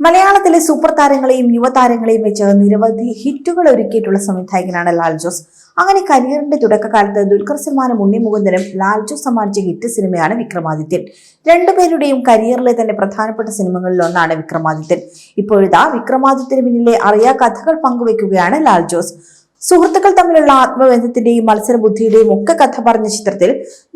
മലയാളത്തിലെ സൂപ്പർ താരങ്ങളെയും യുവതാരങ്ങളെയും വെച്ച് നിരവധി ഹിറ്റുകൾ ഒരുക്കിയിട്ടുള്ള സംവിധായകനാണ് ലാൽ ജോസ്. അങ്ങനെ കരിയറിന്റെ തുടക്കകാലത്ത് ദുൽഖർ സൽമാനും ഉണ്ണി മുകുന്ദനും ലാൽ ജോസ് സമ്മാനിച്ച ഹിറ്റ് സിനിമയാണ് വിക്രമാദിത്യൻ. രണ്ടുപേരുടെയും കരിയറിലെ തന്നെ പ്രധാനപ്പെട്ട സിനിമകളിൽ ഒന്നാണ് വിക്രമാദിത്യൻ. ഇപ്പോഴിതാ വിക്രമാദിത്യന് പിന്നിലെ അറിയാ കഥകൾ പങ്കുവെക്കുകയാണ് ലാൽ ജോസ്. സുഹൃത്തുക്കൾ തമ്മിലുള്ള ആത്മബന്ധത്തിന്റെയും മത്സരബുദ്ധിയുടെയും ഒക്കെ കഥ പറഞ്ഞ ചിത്രത്തിൽ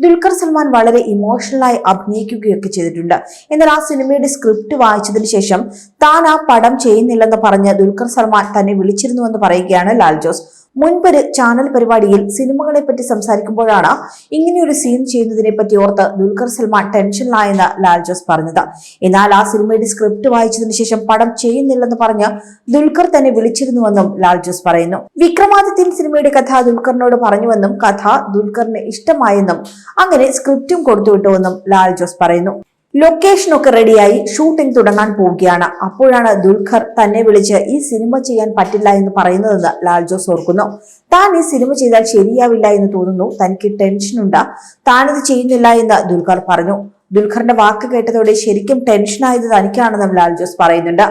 ദുൽഖർ സൽമാൻ വളരെ ഇമോഷണലായി അഭിനയിക്കുകയൊക്കെ ചെയ്തിട്ടുണ്ട്. എന്നാൽ ആ സിനിമയുടെ സ്ക്രിപ്റ്റ് വായിച്ചതിന് ശേഷം താൻ ആ പടം ചെയ്യുന്നില്ലെന്ന് പറഞ്ഞ് ദുൽഖർ സൽമാൻ തന്നെ വിളിച്ചിരുന്നുവെന്ന് പറയുകയാണ് ലാൽ ജോസ്. മുൻപൊരു ചാനൽ പരിപാടിയിൽ സിനിമകളെ പറ്റി സംസാരിക്കുമ്പോഴാണ് ഇങ്ങനെയൊരു സീൻ ചെയ്യുന്നതിനെ പറ്റി ഓർത്ത് ദുൽഖർ സൽമാൻ ടെൻഷനിലായെന്ന് ലാൽ ജോസ് പറഞ്ഞത്. എന്നാൽ ആ സിനിമയുടെ സ്ക്രിപ്റ്റ് വായിച്ചതിനു ശേഷം പടം ചെയ്യുന്നില്ലെന്ന് പറഞ്ഞ് ദുൽഖർ തന്നെ വിളിച്ചിരുന്നുവെന്നും ലാൽ ജോസ് പറയുന്നു. വിക്രമാദിത്യൻ സിനിമയുടെ കഥ ദുൽഖറിനോട് പറഞ്ഞുവെന്നും കഥ ദുൽഖറിന് ഇഷ്ടമായെന്നും അങ്ങനെ സ്ക്രിപ്റ്റും കൊടുത്തുവിട്ടുവെന്നും ലാൽ ജോസ് പറയുന്നു. ലൊക്കേഷനൊക്കെ റെഡിയായി ഷൂട്ടിംഗ് തുടങ്ങാൻ പോവുകയാണ്. അപ്പോഴാണ് ദുൽഖർ തന്നെ വിളിച്ച് ഈ സിനിമ ചെയ്യാൻ പറ്റില്ല എന്ന് പറയുന്നതെന്ന് ലാൽ ജോസ് ഓർക്കുന്നു. താൻ ഈ സിനിമ ചെയ്താൽ ശരിയാവില്ല എന്ന് തോന്നുന്നു. തനിക്ക് ടെൻഷനുണ്ട്. താനിത് ചെയ്യുന്നില്ല എന്ന് ദുൽഖർ പറഞ്ഞു. ദുൽഖറിന്റെ വാക്ക് കേട്ടതോടെ ശരിക്കും ടെൻഷനായത് തനിക്കാണെന്നും ലാൽ ജോസ് പറയുന്നുണ്ട്.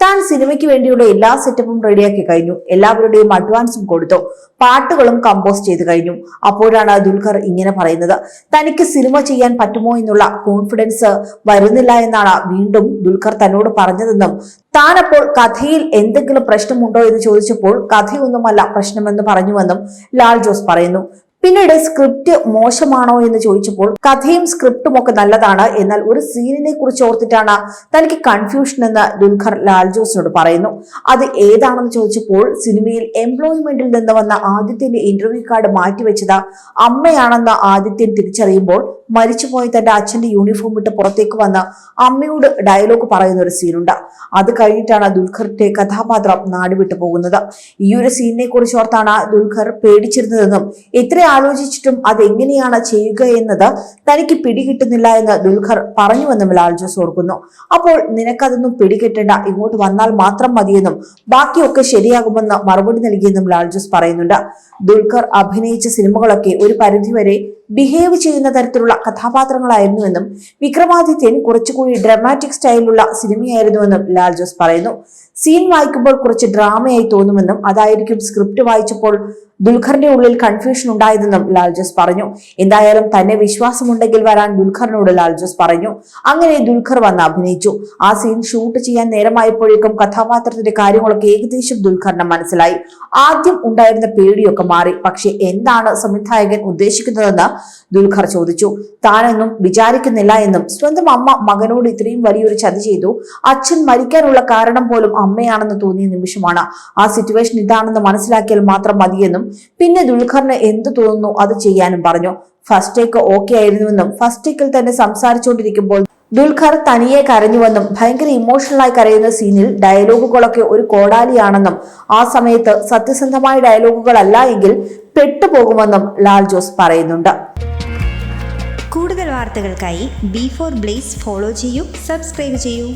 താൻ സിനിമയ്ക്ക് വേണ്ടിയുള്ള എല്ലാ സെറ്റപ്പും റെഡിയാക്കി കഴിഞ്ഞു. എല്ലാവരുടെയും അഡ്വാൻസും കൊടുത്തു. പാട്ടുകളും കമ്പോസ് ചെയ്ത് കഴിഞ്ഞു. അപ്പോഴാണ് ദുൽഖർ ഇങ്ങനെ പറയുന്നത്. തനിക്ക് സിനിമ ചെയ്യാൻ പറ്റുമോ എന്നുള്ള കോൺഫിഡൻസ് വരുന്നില്ല എന്നാണ് വീണ്ടും ദുൽഖർ തന്നോട് പറഞ്ഞതെന്നും താൻ അപ്പോൾ കഥയിൽ എന്തെങ്കിലും പ്രശ്നമുണ്ടോ എന്ന് ചോദിച്ചപ്പോൾ കഥയൊന്നുമല്ല പ്രശ്നമെന്ന് പറഞ്ഞുവെന്നും ലാൽ ജോസ് പറയുന്നു. പിന്നീട് സ്ക്രിപ്റ്റ് മോശമാണോ എന്ന് ചോദിച്ചപ്പോൾ കഥയും സ്ക്രിപ്റ്റും ഒക്കെ നല്ലതാണ്. എന്നാൽ ഒരു സീനിനെ കുറിച്ച് ഓർത്തിട്ടാണ് തനിക്ക് കൺഫ്യൂഷൻ എന്ന് ദുൽഖർ ലാൽ ജോസിനോട് പറയുന്നു. അത് ഏതാണെന്ന് ചോദിച്ചപ്പോൾ സിനിമയിൽ എംപ്ലോയ്മെന്റിൽ നിന്ന് വന്ന ആദിത്യന്റെ ഇന്റർവ്യൂ കാർഡ് മാറ്റിവെച്ചത് അമ്മയാണെന്ന് ആദിത്യൻ തിരിച്ചറിയുമ്പോൾ മരിച്ചുപോയ തന്റെ അച്ഛന്റെ യൂണിഫോം ഇട്ട് പുറത്തേക്ക് വന്ന് അമ്മയോട് ഡയലോഗ് പറയുന്ന ഒരു സീനുണ്ട് അത് കഴിഞ്ഞിട്ടാണ് ദുൽഖറിന്റെ കഥാപാത്രം നാടുവിട്ടു പോകുന്നത്. ഈ ഒരു സീനിനെ കുറിച്ച് ഓർത്താണ് ദുൽഖർ പേടിച്ചിരുന്നതെന്നും എത്ര ആലോചിച്ചിട്ടും അതെങ്ങനെയാണ് ചെയ്യുക എന്നത് തനിക്ക് പിടികിട്ടുന്നില്ല എന്ന് ദുൽഖർ പറഞ്ഞുവെന്നും ലാൽ ജോസ് ഓർക്കുന്നു. അപ്പോൾ നിനക്കതൊന്നും പിടികിട്ടേണ്ട. ഇങ്ങോട്ട് വന്നാൽ മാത്രം മതിയെന്നും ബാക്കിയൊക്കെ ശരിയാകുമെന്ന് മറുപടി നൽകിയെന്നും ലാൽ ജോസ് പറയുന്നുണ്ട്. ദുൽഖർ അഭിനയിച്ച സിനിമകളൊക്കെ ഒരു പരിധിവരെ ബിഹേവ് ചെയ്യുന്ന തരത്തിലുള്ള കഥാപാത്രങ്ങളായിരുന്നുവെന്നും വിക്രമാദിത്യൻ കുറച്ചുകൂടി ഡ്രമാറ്റിക് സ്റ്റൈലുള്ള സിനിമയായിരുന്നുവെന്നും ലാൽ ജോസ് പറയുന്നു. സീൻ വായിക്കുമ്പോൾ കുറച്ച് ഡ്രാമയായി തോന്നുമെന്നും അതായിരിക്കും സ്ക്രിപ്റ്റ് വായിച്ചപ്പോൾ ദുൽഖറിന്റെ ഉള്ളിൽ കൺഫ്യൂഷൻ ഉണ്ടായതെന്നും ലാൽ ജോസ് പറഞ്ഞു. എന്തായാലും തന്നെ വിശ്വാസമുണ്ടെങ്കിൽ വരാൻ ദുൽഖറിനോട് ലാൽ ജോസ് പറഞ്ഞു. അങ്ങനെ ദുൽഖർ വന്ന് അഭിനയിച്ചു. ആ സീൻ ഷൂട്ട് ചെയ്യാൻ നേരമായപ്പോഴേക്കും കഥാപാത്രത്തിന്റെ കാര്യങ്ങളൊക്കെ ഏകദേശം ദുൽഖറിന് മനസ്സിലായി. ആദ്യം ഉണ്ടായിരുന്ന പേടിയൊക്കെ മാറി. പക്ഷെ എന്താണ് സംവിധായകൻ ഉദ്ദേശിക്കുന്നതെന്ന് ദുൽഖർ ചോദിച്ചു. താനൊന്നും വിചാരിക്കുന്നില്ല എന്നും സ്വന്തം അമ്മ മകനോട് ഇത്രയും വലിയൊരു ചതി ചെയ്തു. അച്ഛൻ മരിക്കാനുള്ള കാരണം പോലും അമ്മയാണെന്ന് തോന്നിയ നിമിഷമാണ്. ആ സിറ്റുവേഷൻ ഇതാണെന്ന് മനസ്സിലാക്കിയാൽ മാത്രം മതിയെന്നും പിന്നെ ദുൽഖറിന് എന്ത് തോന്നുന്നു അത് ചെയ്യാനും പറഞ്ഞു. ഫസ്റ്റ് ടേക്ക് ഓക്കെ ആയിരുന്നുവെന്നും ഫസ്റ്റ് ടേക്കിൽ തന്നെ സംസാരിച്ചുകൊണ്ടിരിക്കുമ്പോൾ ദുൽഖർ തനിയെ കരഞ്ഞുവെന്നും ഭയങ്കര ഇമോഷണലായി കരയുന്ന സീനിൽ ഡയലോഗുകളൊക്കെ ഒരു കോടാലിയാണെന്നും ആ സമയത്ത് സത്യസന്ധമായ ഡയലോഗുകളല്ല എങ്കിൽ പെട്ടുപോകുമെന്നും ലാൽ ജോസ് പറയുന്നുണ്ട്. കൂടുതൽ വാർത്തകൾക്കായി ബി ഫോർ ബ്ലേസ് ഫോളോ ചെയ്യൂ സബ്സ്ക്രൈബ് ചെയ്യൂ.